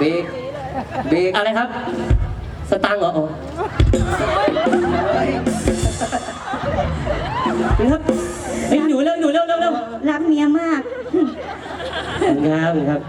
บีบีอะไรครับ สตังค์เหรออ๋ครับเฮ้หนูเร็วหนูเร็วเร็วเร็วรักเมียมากงามครับ